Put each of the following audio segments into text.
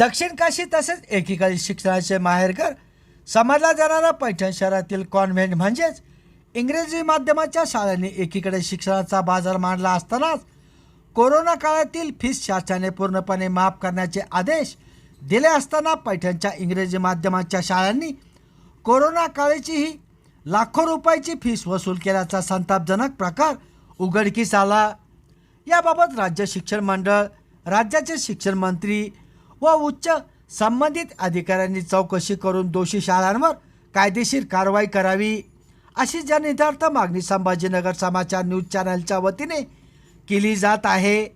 दक्षिण काशी तसेच एकीकडे शिक्षणाचे माहेरघर समजला जाणारा पैठण शहरातील कॉन्व्हेंट म्हणजेच इंग्रजी माध्यमाच्या शाळांनी एकीकडे शिक्षणाचा बाजार मांडला असतानाच कोरोना काळातील फीस शासनाने पूर्णपणे माफ करण्याचे आदेश दिले असताना पैठणच्या इंग्रजी माध्यमाच्या शाळांनी कोरोना काळाचीही लाखो रुपयाची फीस वसूल केल्याचा संतापजनक प्रकार उघडकीस आला. याबाबत राज्य शिक्षण मंडळ राज्याचे शिक्षण मंत्री व उच्च संबंधित अधिकाऱ्यांनी चौकशी करून दोषी शाळांवर कायदेशीर कारवाई करावी. अशी जनहितार्थ मागणी संभाजीनगर समाचार न्यूज चॅनलच्या वतीने केली जात आहे.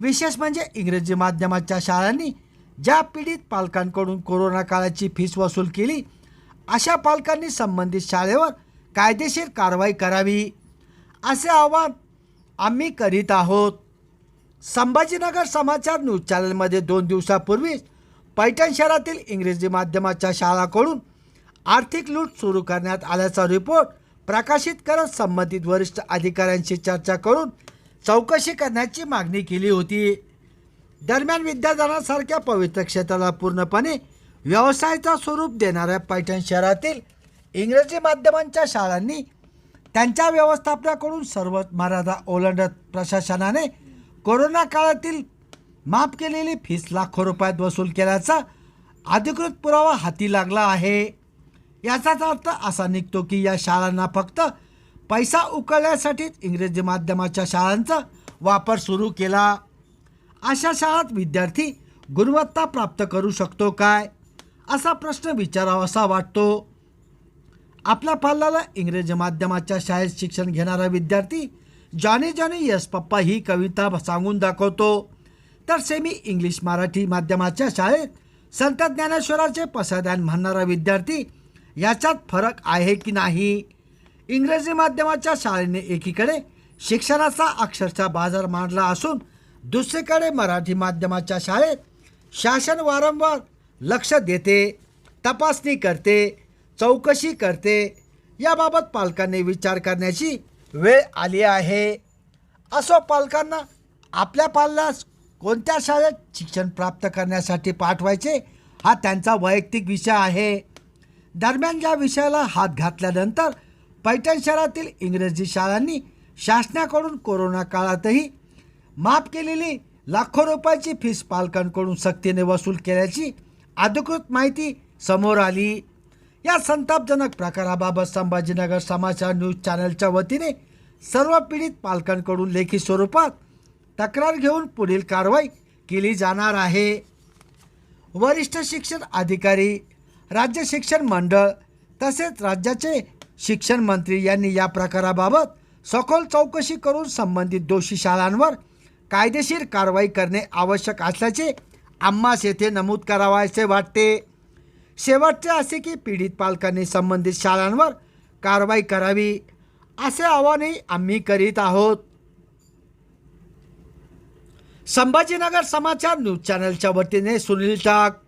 विशेष म्हणजे इंग्रजी माध्यमाच्या शाळांनी ज्या पीडित पालकांकडून कोरोना काळाची फीस वसूल केली अशा पालकांनी संबंधित शाळेवर कायदेशीर कारवाई करावी. असे आवाहन आम्ही करीत आहोत. संभाजीनगर समाचार न्यूज चॅनलमध्ये दोन दिवसापूर्वीच पैठण शहरातील इंग्रजी माध्यमाच्या शाळाकडून आर्थिक लूट सुरू करण्यात आल्याचा रिपोर्ट प्रकाशित करत संबंधित वरिष्ठ अधिकाऱ्यांशी चर्चा करून चौकशी करण्याची मागणी केली होती. दरम्यान विद्यादानासारख्या पवित्र क्षेत्राला पूर्णपणे व्यवसायाचा स्वरूप देणाऱ्या पैठण शहरातील इंग्रजी माध्यमांच्या शाळांनी त्यांच्या व्यवस्थापनाकडून सर्व मर्यादा ओलांडत प्रशासनाने कोरोना काळातील माफ केलेली फीस लाखो रुपयात वसूल केल्याचा अधिकृत पुरावा हाती लागला आहे. याचाच अर्थ असा निघतो की या शाळांना फक्त पैसा उकळण्यासाठीच इंग्रजी माध्यमाच्या शाळांचा वापर सुरू केला. अशा शाळात विद्यार्थी गुणवत्ता प्राप्त करू शकतो काय? असा प्रश्न विचारावासा वाटतो. आपल्या पाल्याला इंग्रजी माध्यमाच्या शाळेत शिक्षण घेणारा विद्यार्थी जाने जॉनी यस पप्पा ही कविता सांगून दाखवतो. तर सेमी इंग्लिश मराठी माध्यमाच्या शाळेत संत ज्ञानेश्वराचे पसायदान म्हणणारा विद्यार्थी याच्यात फरक आहे की नाही? इंग्रजी माध्यमाच्या शाळेने एकीकडे शिक्षणाचा अक्षरशः बाजार मांडला असून दुसरीकडे मराठी माध्यमाच्या शाळेत शासन वारंवार लक्ष देते तपासणी करते चौकशी करते. याबाबत पालकांनी विचार करण्याची वेळ आली आहे. असो पालकांना आपल्या पाल्यास कोणत्या शाळेत शिक्षण प्राप्त करण्यासाठी पाठवायचे हा त्यांचा वैयक्तिक विषय आहे. दरम्यान या विषयाला हात घातल्यानंतर पैठण शहरातील इंग्रजी शाळांनी शासनाकडून कोरोना काळातही माफ केलेली लाखो रुपयाची फीस पालकांकडून सक्तीने वसूल केल्याची अधिकृत माहिती समोर आली. या संतापजनक प्रकाराबाबत संभाजीनगर समाचार न्यूज चॅनलच्या वतीने सर्व पीडित पालकांकडून लेखी स्वरूपात तक्रार घेऊन पुढील कारवाई केली जाणार आहे. वरिष्ठ शिक्षण अधिकारी राज्य शिक्षण मंडळ तसेच राज्याचे शिक्षण मंत्री यांनी या प्रकाराबाबत सखोल चौकशी करून संबंधित दोषी शाळांवर कायदेशीर कारवाई करणे आवश्यक असल्याचे आम्हास येथे नमूद करावायचे वाटते. शेवटचे असे की पीडित पालकांनी संबंधित शाळांवर कारवाई करावी असे आवाहनही आम्ही करीत आहोत. संभाजीनगर समाचार न्यूज चॅनलच्या वतीने सुनील टाक.